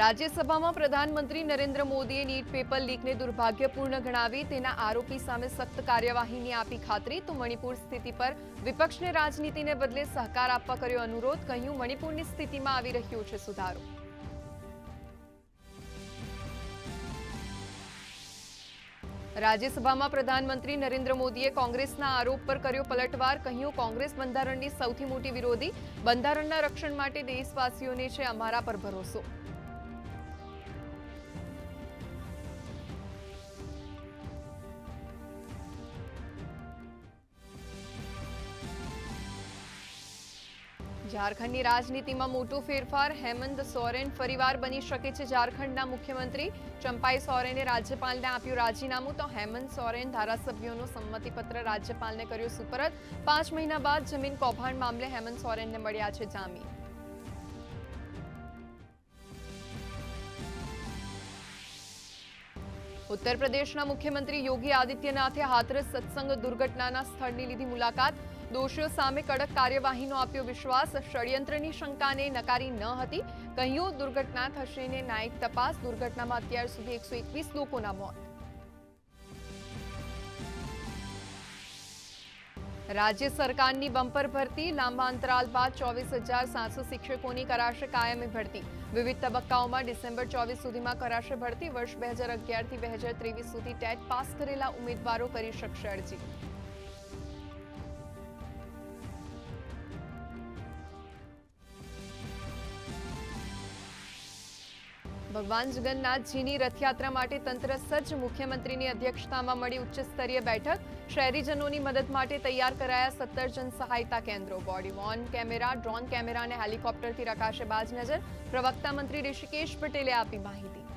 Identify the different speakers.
Speaker 1: રાજ્યસભામાં પ્રધાનમંત્રી નરેન્દ્ર મોદીએ નીટ પેપર લીકને દુર્ભાગ્યપૂર્ણ ગણાવી તેના આરોપી સામે સખ્ત કાર્યવાહીની આપી ખાતરી, તો મણિપુર સ્થિતિ પર વિપક્ષને રાજનીતિને બદલે સહકાર આપવા કર્યો અનુરોધ, કહ્યું, મણિપુરની સ્થિતિમાં આવી રહ્યો છે સુધારો. રાજ્યસભામાં પ્રધાનમંત્રી નરેન્દ્ર મોદીએ કોંગ્રેસના આરોપ પર કર્યો પલટવાર, કહ્યું, કોંગ્રેસ બંધારણની સૌથી મોટી વિરોધી, બંધારણના રક્ષણ માટે દેશવાસીઓને છે અમારા પર ભરોસો. ઝારખંડની રાજનીતિમાં મોટો ફેરફાર. હેમંત સોરેન ફરીવાર બની શકે છે ઝારખંડના મુખ્યમંત્રી. ચંપાઈ સોરેને રાજ્યપાલને આપ્યું રાજીનામું. તો હેમંત સોરેન ધારાસભ્યોનો સંમતિપત્ર રાજ્યપાલને કર્યો સુપરત. પાંચ મહિના બાદ જમીન કૌભાંડ મામલે હેમંત સોરેનને મળ્યા છે જામીન. ઉત્તર પ્રદેશના મુખ્યમંત્રી યોગી આદિત્યનાથે હાથરસ સત્સંગ દુર્ઘટનાના સ્થળની લીધી મુલાકાત. દોષીઓ સામે કડક કાર્યવાહીનો આપ્યો વિશ્વાસ. ષડયંત્રની શંકાને નકારી ન હતી. કહ્યું, દુર્ઘટના થશે ને ન્યાયિક તપાસ. દુર્ઘટનામાં અત્યાર સુધી એકસો એકવીસ લોકોના મોત. રાજ્ય સરકારની બમ્પર ભરતી, લાંબા અંતરાલ બાદ ચોવીસ હજાર સાતસો શિક્ષકોની કરાશે કાયમી ભરતી. વિવિધ તબક્કાઓમાં ડિસેમ્બર ચોવીસ સુધીમાં કરાશે ભરતી, વર્ષ બે હજાર અગિયારથી બે હજાર ત્રેવીસ સુધી ટેટ પાસ કરેલા ઉમેદવારો કરી શકશે અરજી. ભગવાન જગન્નાથજીની રથયાત્રા માટે તંત્ર સજ્જ મુખ્યમંત્રીની અધ્યક્ષતામાં મળી ઉચ્ચ સ્તરીય બેઠક. શહેરીજનોની મદદ માટે તૈયાર કરાયા સત્તર જન સહાયતા કેન્દ્રો. Body worn camera drone camera અને હેલિકોપ્ટરથી રખાશે બાજ નજર. પ્રવક્તા મંત્રી ઋષિકેશ પટેલે આપી માહિતી.